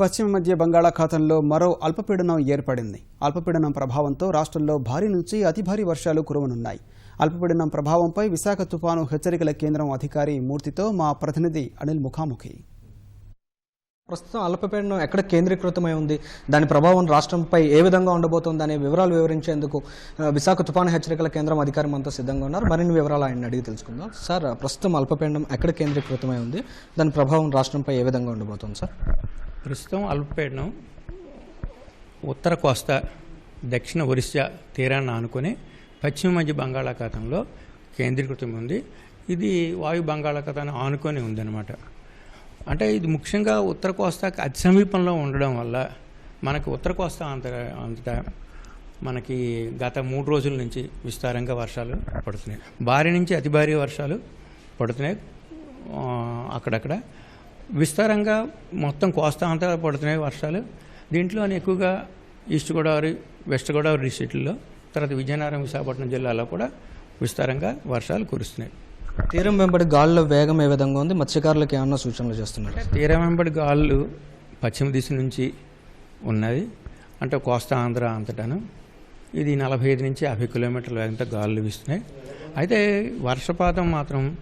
పశ్చిమ మధ్య బంగాళాఖాతంలో మరో అల్పపీడనం ఏర్పడింది. అల్పపీడనం ప్రభావంతో రాష్ట్రంలో భారీ నుంచి అతి భారీ వర్షాలు కురవనున్నాయి. అల్పపీడనం ప్రభావంపై విశాఖ తుపాను హెచ్చరికల కేంద్రం అధికారి మూర్తితో మా ప్రతినిధి అనిల్ ముఖాముఖి. ప్రస్తుతం అల్పపీడనం ఎక్కడ కేంద్రీకృతమై ఉంది? దాని ప్రభావం రాష్ట్రంపై ఏ విధంగా ఉండబోతుంది అనే వివరాలు వివరించేందుకు విశాఖ తుఫాను హెచ్చరికల కేంద్రం అధికారి మనతో సిద్ధంగా ఉన్నారు. మరిన్ని వివరాలు ఆయన అడిగి తెలుసుకుందాం. సార్ ప్రస్తుతం అల్పపీడనం ఎక్కడ కేంద్రీకృతమై ఉంది? దాని ప్రభావం రాష్ట్రంపై ఏ విధంగా ఉండబోతుంది సార్? ప్రస్తుతం అల్పపీడనం ఉత్తర కోస్తా దక్షిణ ఒరిస్సా తీరాన్ని ఆనుకొని పశ్చిమ మధ్య బంగాళాఖాతంలో కేంద్రీకృతం ఉంది. ఇది వాయు బంగాళాఖాతాన్ని ఆనుకొని ఉందన్నమాట. అంటే ఇది ముఖ్యంగా ఉత్తర కోస్తాకి అతి సమీపంలో ఉండడం వల్ల మనకు ఉత్తర కోస్తా అంత అంతటా మనకి గత మూడు రోజుల నుంచి విస్తారంగా వర్షాలు పడుతున్నాయి. భారీ నుంచి అతి భారీ వర్షాలు పడుతున్నాయి. అక్కడక్కడ విస్తారంగా మొత్తం కోస్తా అంతా పడుతున్నాయి వర్షాలు. దీంట్లోనే ఎక్కువగా ఈస్ట్ గోదావరి వెస్ట్ గోదావరి డిస్టిక్లలో తర్వాత విజయనగరం విశాఖపట్నం జిల్లాలో కూడా విస్తారంగా వర్షాలు కురుస్తున్నాయి. తీరం వెంబడి గాలుల వేగం ఏ విధంగా ఉంది? మత్స్యకారులకు ఏమన్నా సూచనలు చేస్తున్నారు? తీరం వెంబడి గాలులు పశ్చిమ దిశ నుంచి ఉన్నది. అంటే కోస్తా ఆంధ్ర అంతటాను. ఇది నలభై ఐదు నుంచి యాభై కిలోమీటర్ల వేగంతో గాలులు వీస్తున్నాయి. అయితే వర్షపాతం మాత్రం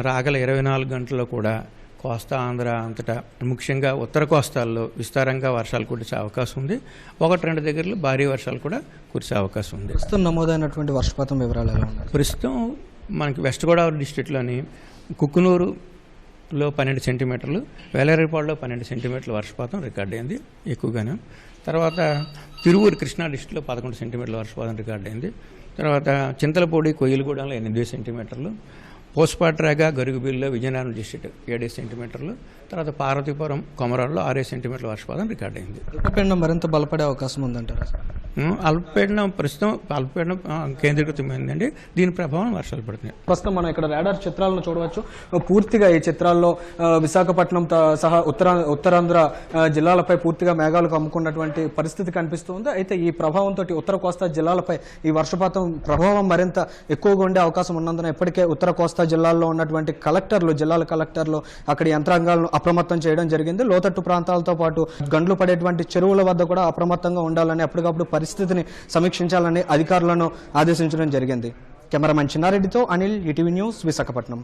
రాగల ఇరవై నాలుగు గంటల్లో కూడా కోస్తా ఆంధ్ర అంతటా ముఖ్యంగా ఉత్తర కోస్తాల్లో విస్తారంగా వర్షాలు కురిసే అవకాశం ఉంది. ఒకటి రెండు దగ్గరలో భారీ వర్షాలు కూడా కురిసే అవకాశం ఉంది. ప్రస్తుతం నమోదైనటువంటి వర్షపాతం వివరాలు ఎలా ఉన్నాయి? ప్రస్తుతం మనకి వెస్ట్ గోదావరి డిస్ట్రిక్ట్లోని కుక్కునూరులో పన్నెండు సెంటీమీటర్లు వేలరిపాడులో పన్నెండు సెంటీమీటర్ల వర్షపాతం రికార్డ్ అయింది ఎక్కువగాను. తర్వాత తిరువూరు కృష్ణా డిస్ట్రిక్ట్లో పదకొండు సెంటీమీటర్ల వర్షపాతం రికార్డ్ అయింది. తర్వాత చింతలపూడి కొయ్యలగూడెంలో ఎనిమిది సెంటీమీటర్లు పోస్పాట్రాగా గరుగుబిల్లో విజయనగరం డిస్ట్రిక్ట్ ఏడే సెంటీమీటర్లు తర్వాత పార్వతీపురం కొమరాల్లో ఆరే సెంటీమీటర్ల వర్షపాతం రికార్డ్ అయింది అల్పపీడనం మరింత బలపడే అవకాశం ఉందంటారా సార్? అల్పపీడనం ప్రస్తుతం అల్పపీడనం కేంద్రీకృతమైందండి దీని ప్రభావం వర్షాలు పడుతున్నాయి. ప్రస్తుతం మనం ఇక్కడ రాడార్ చిత్రాలను చూడవచ్చు. పూర్తిగా ఈ చిత్రాల్లో విశాఖపట్నం సహా ఉత్తర ఉత్తరాంధ్ర జిల్లాలపై పూర్తిగా మేఘాలు కమ్ముకున్నటువంటి పరిస్థితి కనిపిస్తుంది? అయితే ఈ ప్రభావంతో ఉత్తర కోస్తా జిల్లాలపై ఈ వర్షపాతం ప్రభావం మరింత ఎక్కువగా ఉండే అవకాశం ఉన్నందున ఇప్పటికే ఉత్తర కోస్తా జిల్లాల్లో ఉన్నటువంటి కలెక్టర్లు జిల్లాల కలెక్టర్లు అక్కడ యంత్రాంగాలను అప్రమత్తం చేయడం జరిగింది. లోతట్టు ప్రాంతాలతో పాటు గండ్లు పడేటువంటి చెరువుల వద్ద కూడా అప్రమత్తంగా ఉండాలని ఎప్పటికప్పుడు పరిస్థితిని సమీక్షించాలని అధికారులను ఆదేశించడం జరిగింది. కెమెరామెన్ చిన్నారెడ్డితో అనిల్ ఈటీవీ న్యూస్ విశాఖపట్నం.